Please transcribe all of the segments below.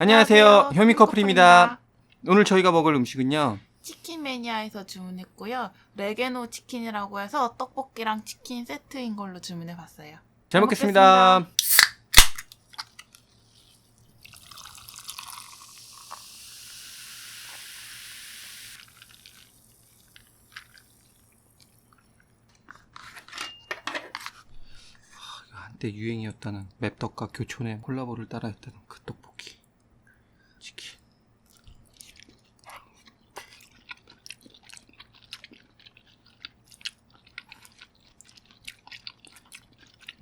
안녕하세요. 현미 커플입니다. 오늘 저희가 먹을 음식은요. 치킨 매니아에서 주문했고요. 레게노 치킨이라고 해서 떡볶이랑 치킨 세트인 걸로 주문해 봤어요. 잘 먹겠습니다. 하, 한때 유행이었다는 맵떡과 교촌의 콜라보를 따라했다는 그 떡볶이 치킨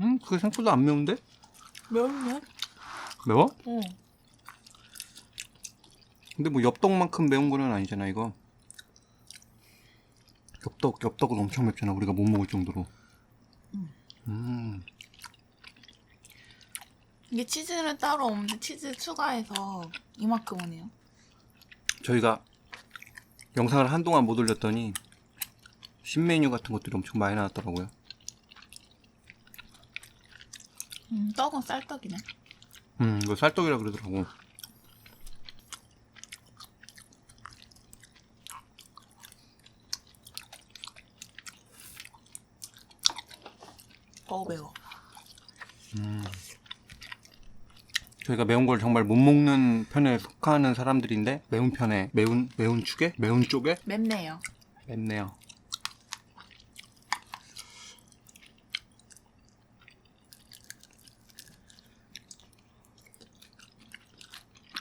음 그게 생각보다 안 매운데? 매운면? 매워? 어. 근데 뭐 엽떡만큼 매운 거는 아니잖아 이거 엽떡 엽떡은 엄청 맵잖아 우리가 못 먹을 정도로 음 이게 치즈는 따로 없는데 치즈 추가해서 이만큼 오네요. 저희가 영상을 한동안 못 올렸더니 신메뉴 같은 것들이 엄청 많이 나왔더라고요 음, 떡은 쌀떡이네. 음 이거 쌀떡이라 그러더라고 어우 매워. 저희가 매운 걸 정말 못 먹는 편에 속하는 사람들인데 매운 편에 매운 매운 축에 매운 쪽에 맵네요. 맵네요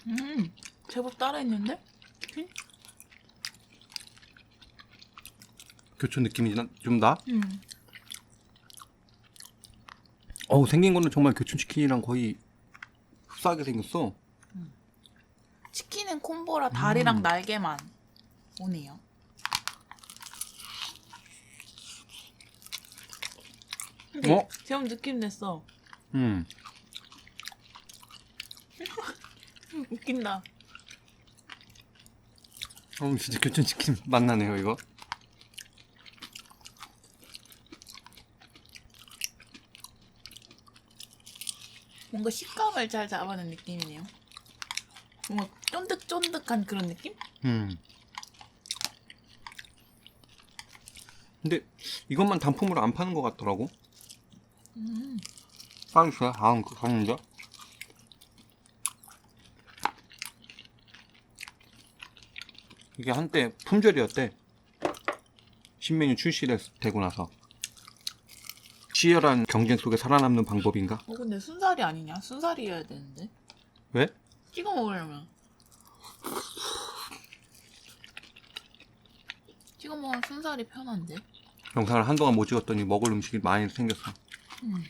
음, 제법 따라했는데? 치킨? 교촌 느낌이 나- 좀 나? 음. 어우 생긴 거는 정말 교촌 치킨이랑 거의 흡사하게 생겼어. 치킨은 콤보라 다리랑 음. 날개만 오네요. 근데 어? 제법 느낌 냈어. 음. 웃긴다. 어 진짜 교촌 치킨 맛나네요 이거. 뭔가 식감을 잘 잡아낸 느낌이네요. 뭔가 쫀득쫀득한 그런 느낌? 음. 근데 이것만 단품으로 안 파는 것 같더라고. 음. 싸주세요. 아, 그 갔는데. 이게 한때 품절이었대. 신메뉴 출시되고 나서. 치열한 경쟁 속에 살아남는 방법인가? 어 근데 순살이 아니냐? 순살이어야 되는데. 왜? 찍어 먹으려면. 찍어 먹으면 순살이 편한데. 영상을 한동안 못 찍었더니 먹을 음식이 많이 생겼어. 음.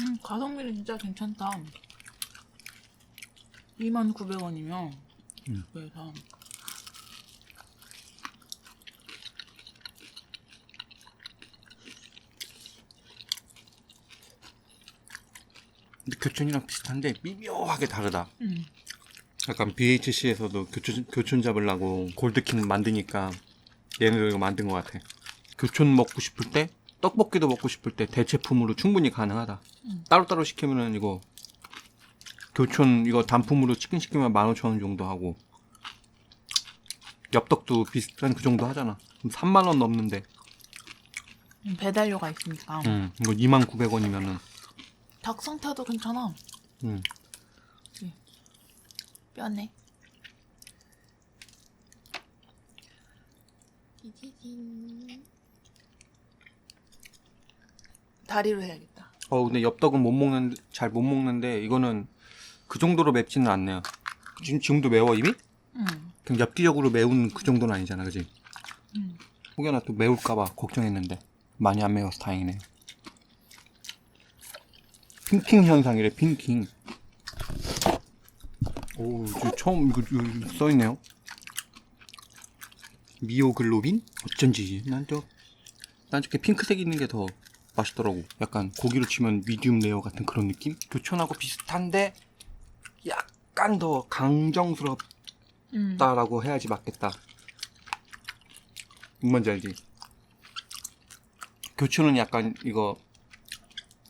음, 가성비는 진짜 괜찮다. 29,000원이면 음. 그래서 근데 교촌이랑 비슷한데 미묘하게 다르다. 음. 약간 BHC에서도 교촌, 교촌 잡으려고 골드킹 만드니까 얘네도 이거 만든 것 같아. 교촌 먹고 싶을 때, 떡볶이도 먹고 싶을 때 대체품으로 충분히 가능하다. 음. 따로따로 시키면은 이거 교촌 이거 단품으로 치킨 시키면 15,000원 정도 하고 엽떡도 비슷한 그 정도 하잖아. 그럼 3만 원 넘는데 음, 배달료가 있으니까. 음, 이거 29,900원이면은 닭성타도 괜찮아. 음, 뼈네. 찌찌진. 다리로 해야겠다. 어 근데 엽떡은 못 먹는 잘 못 먹는데 이거는 그 정도로 맵지는 않네요. 지금 지금도 매워 이미? 음. 그냥 엽기적으로 매운 그 정도는 아니잖아, 그지? 음. 혹여나 또 매울까봐 걱정했는데 많이 안 매워서 다행이네. 핑킹 현상이래, 핑킹. 오, 이거 처음 이거, 이거 써 있네요. 미오글로빈? 어쩐지 난 저, 난 저렇게 핑크색 있는 게 더 맛있더라고. 약간 고기로 치면 미디움 레어 같은 그런 느낌? 교촌하고 비슷한데 약간 더 강정스럽 음. 다라고 해야지 맞겠다. 뭔지 알지? 교촌은 약간 이거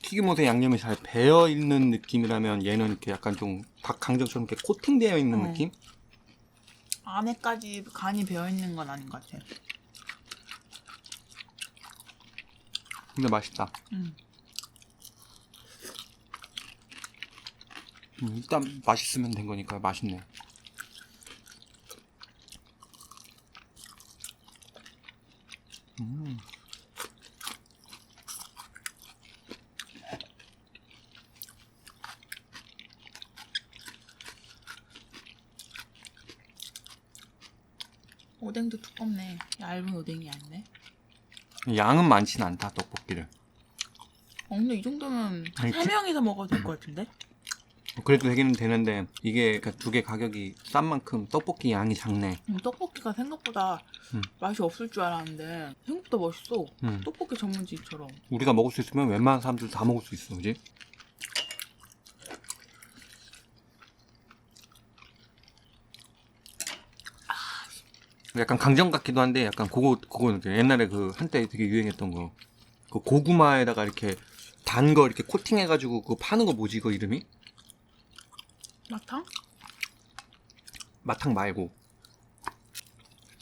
튀김옷에 양념이 잘 배어 있는 느낌이라면 얘는 이렇게 약간 좀 닭 강정처럼 이렇게 코팅되어 있는 어. 느낌? 안에까지 간이 배어 있는 건 아닌 것 같아. 근데 맛있다. 음. 음, 일단 맛있으면 된 거니까 맛있네. 음. 오뎅도 두껍네. 얇은 오뎅이 아니네. 양은 많진 않다 떡볶이를. 어, 근데 이 정도면 아니, 세 그- 명이서 먹어도 될 것 같은데? 그래도 되기는 되는데 이게 두 개 가격이 싼 만큼 떡볶이 양이 작네. 음, 떡볶이가 생각보다 음. 맛이 없을 줄 알았는데 생각보다 맛있어. 음. 떡볶이 전문집처럼. 우리가 먹을 수 있으면 웬만한 사람들 다 먹을 수 있어, 그지? 약간 강정 같기도 한데 약간 그거 그거 이제 옛날에 그 한때 되게 유행했던 거. 그 고구마에다가 이렇게 단 거 이렇게 코팅해가지고 그거 파는 거 뭐지 그 이름이? 마탕? 마탕 말고.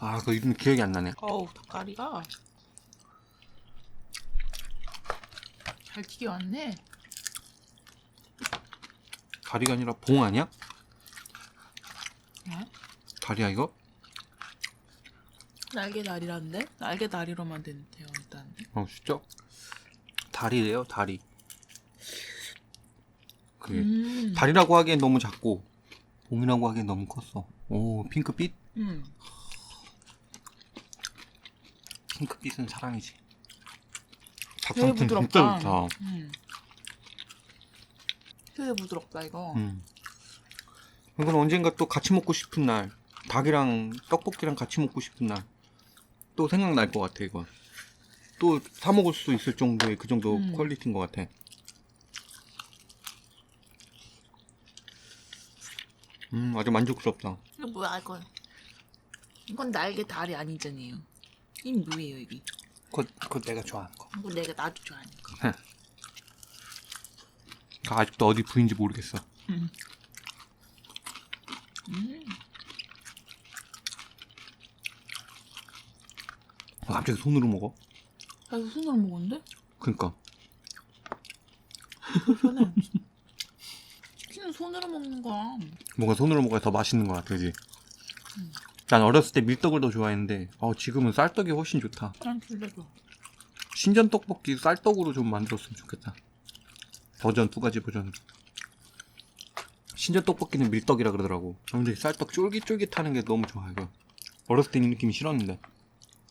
아 그 이름 기억이 안 나네. 어우 닭다리가 잘 튀겨 왔네. 다리가 아니라 봉 아니야? 어? 다리야 이거? 날개 다리라는데? 날개 다리로만 된대요 일단. 어 진짜? 다리래요 다리. 그게 음. 다리라고 하기엔 너무 작고 봉이라고 하기엔 너무 컸어. 오 핑크빛? 음. 핑크빛은 사랑이지. 되게 닭강정 진짜 부드럽다. 좋다. 음. 되게 부드럽다 이거. 음. 이건 언젠가 또 같이 먹고 싶은 날 닭이랑 떡볶이랑 같이 먹고 싶은 날 또 생각날 것 같아 이건. 또 사 먹을 수 있을 정도의 그 정도 음. 퀄리티인 것 같아. 음 아주 만족스럽다. 이거 뭐야 이건? 이건 날개 다리 아니잖아요. 이 뭐예요 이게? 그거, 그거 내가 좋아하는 거. 이거 내가 나도 좋아하는 거. 아, 아직도 어디 부인지 모르겠어. 음. 음. 갑자기 손으로 먹어? 나 이거 손으로 먹었는데? 그니까. 불편해. 키는 손으로 먹는 거야. 뭔가 손으로 먹어야 더 맛있는 것 같아, 그지? 음. 난 어렸을 때 밀떡을 더 좋아했는데, 어, 지금은 쌀떡이 훨씬 좋다. 난 좋아. 신전 떡볶이 쌀떡으로 좀 만들었으면 좋겠다. 버전 두 가지 버전. 신전 떡볶이는 밀떡이라 그러더라고. 아, 근데 쌀떡 쫄깃쫄깃하는 게 너무 좋아, 이거. 어렸을 때 이 느낌이 싫었는데.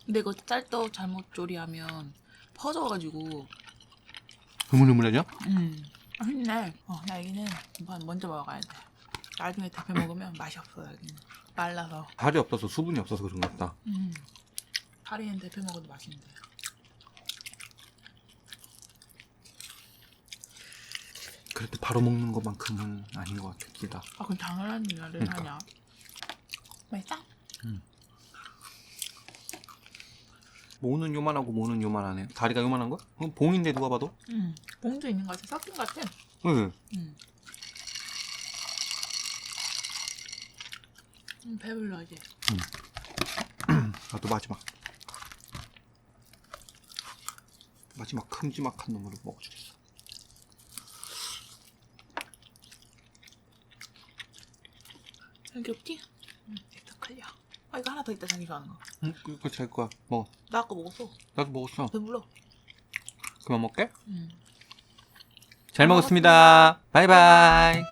근데 이거 쌀떡 잘못 조리하면 퍼져가지고. 흐물흐물하죠? 음. 맛있네. 어, 나 여기는 한번 먼저 먹어야 돼. 나중에 데펴 먹으면 맛이 없어 여기는. 말라서. 살이 없어서 수분이 없어서 그런 것 같다. 음. 다리는 데펴 먹어도 맛있는데. 그래도 바로 먹는 것만큼은 아닌 것 같아, 둘 다. 아 그럼 당연한 일을 그러니까. 하냐? 맛있다? 모는 요만하고 모는 요만하네. 다리가 요만한 거? 그건 봉인데 누가 봐도? 응. 봉도 있는 것 같아. 섞인 것 같아. 응. 응. 음, 배불러 이제. 나도 마지막. 마지막 큼지막한 놈으로 먹어주겠어. 여기 없지? 아 이거 하나 더 있다 자기 좋아하는 거. 응, 그거 제 거야. 먹어. 나 아까 먹었어. 나도 먹었어. 배불러. 그만 먹게. 응. 잘 먹었습니다. 바이바이.